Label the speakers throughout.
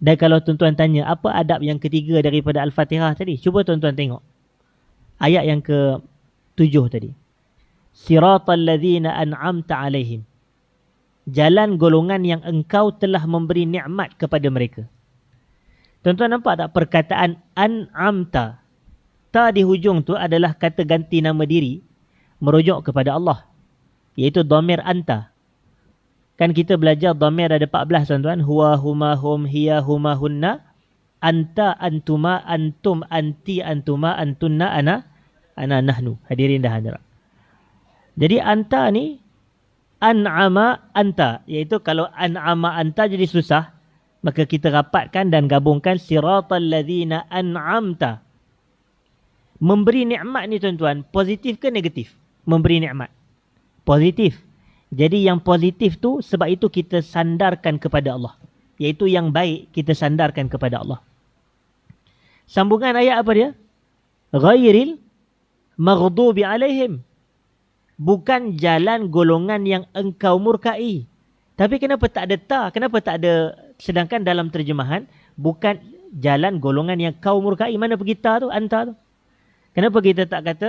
Speaker 1: Dan kalau tuan-tuan tanya, apa adab yang ketiga daripada Al-Fatihah tadi? Cuba tuan-tuan tengok. Ayat yang ke tujuh tadi. Siratal ladhina an'amta alaihim. Jalan golongan yang engkau telah memberi nikmat kepada mereka. Tuan-tuan nampak tak perkataan an'amta? Ta di hujung tu adalah kata ganti nama diri merujuk kepada Allah. Iaitu domir anta. Kan kita belajar domir ada 14 tuan-tuan. Huwa huma hum hiya huma hunna. Anta antuma antum anti antuma antunna ana ana nahnu. Hadirin dah hadirat. Jadi anta ni an'ama anta. Iaitu kalau an'ama anta jadi susah. Maka kita rapatkan dan gabungkan siratal ladhina an'amta. Memberi nikmat ni tuan-tuan. Positif ke negatif? Memberi nikmat. Positif. Jadi yang positif tu sebab itu kita sandarkan kepada Allah. Iaitu yang baik kita sandarkan kepada Allah. Sambungan ayat apa dia? Ghairil maghdubi alaihim. Bukan jalan golongan yang engkau murkai. Tapi kenapa tak ada ta? Kenapa tak ada sedangkan dalam terjemahan bukan jalan golongan yang kau murkai. Mana pergi ta tu? Anta tu. Kenapa kita tak kata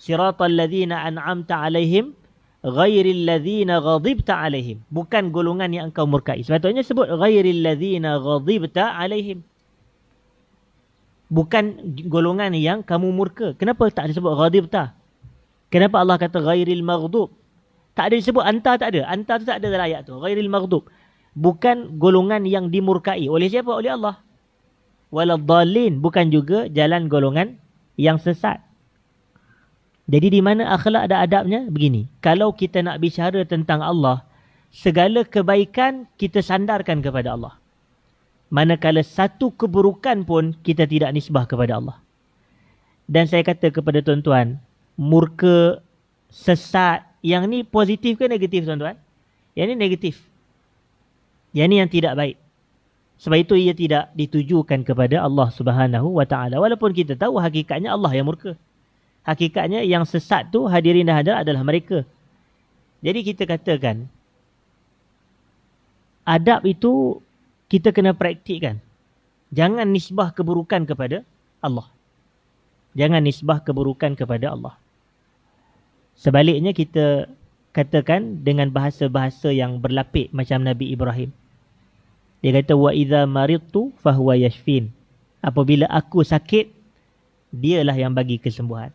Speaker 1: siratal ladzina an'amta alaihim ghairil ladzina ghadibta alaihim. Bukan golongan yang engkau murkai. Sepatutnya sebut ghairil ladzina ghadibta alaihim. Bukan golongan yang kamu murka. Kenapa tak disebut ghadibta? Kenapa Allah kata ghairil maghdub? Tak ada disebut anta tak ada. Anta tu tak ada dalam ayat tu. Ghairil maghdub. Bukan golongan yang dimurkai. Oleh siapa? Oleh Allah. Waladhdallin bukan juga jalan golongan yang sesat jadi di mana akhlak ada adabnya? Begini. Kalau kita nak bicara tentang Allah, segala kebaikan kita sandarkan kepada Allah. Manakala satu keburukan pun kita tidak nisbah kepada Allah. Dan saya kata kepada tuan-tuan, murka, sesat, yang ni positif ke negatif tuan-tuan? Yang ni negatif. Yang ni yang tidak baik. Sebab itu ia tidak ditujukan kepada Allah Subhanahu wa taala walaupun kita tahu hakikatnya Allah yang murka hakikatnya yang sesat tu hadirin dah ada adalah mereka. Jadi kita katakan adab itu kita kena praktikkan. Jangan nisbah keburukan kepada Allah. Jangan nisbah keburukan kepada Allah. Sebaliknya kita katakan dengan bahasa-bahasa yang berlapik macam Nabi Ibrahim. Dia kata wa idza maridtu fahuwa yashfin. Apabila aku sakit, dialah yang bagi kesembuhan.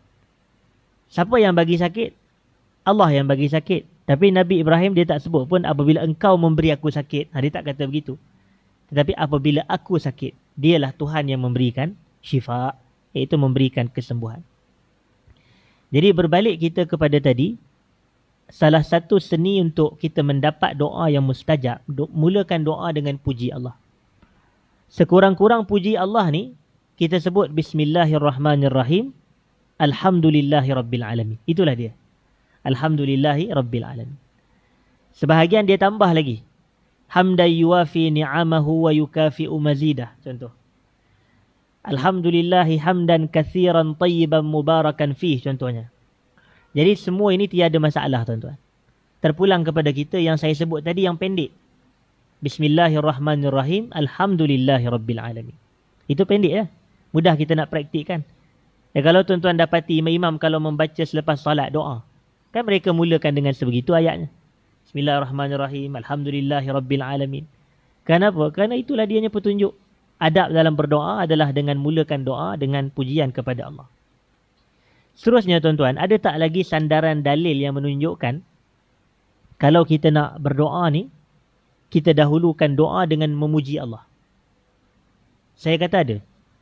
Speaker 1: Siapa yang bagi sakit? Allah yang bagi sakit. Tapi Nabi Ibrahim dia tak sebut pun apabila engkau memberi aku sakit. Ha, dia tak kata begitu. Tetapi apabila aku sakit, dialah Tuhan yang memberikan syifa. Iaitu memberikan kesembuhan. Jadi berbalik kita kepada tadi. Salah satu seni untuk kita mendapat doa yang mustajab. Do- mulakan doa dengan puji Allah. Sekurang-kurang puji Allah ni. Kita sebut Bismillahirrahmanirrahim. Alhamdulillahi Rabbil Alamin. Itulah dia. Alhamdulillahi Rabbil Alamin. Sebahagian dia tambah lagi. Hamdan yuafi ni'amahu wa yukafi'u mazidah. Contoh. Alhamdulillahi hamdan kathiran tayyiban mubarakan fih. Contohnya. Jadi semua ini tiada masalah tuan-tuan. Terpulang kepada kita yang saya sebut tadi yang pendek. Bismillahirrahmanirrahim. Alhamdulillahi Rabbil Alamin. Itu pendek ya. Mudah kita nak praktikkan. Ya, kalau tuan-tuan dapati imam-imam kalau membaca selepas salat doa. Kan mereka mulakan dengan sebegitu ayatnya. Bismillahirrahmanirrahim. Alhamdulillahirrabbilalamin. Kenapa? Kerana itulah dianya petunjuk. Adab dalam berdoa adalah dengan mulakan doa dengan pujian kepada Allah. Seterusnya tuan-tuan, ada tak lagi sandaran dalil yang menunjukkan kalau kita nak berdoa ni, kita dahulukan doa dengan memuji Allah. Saya kata ada.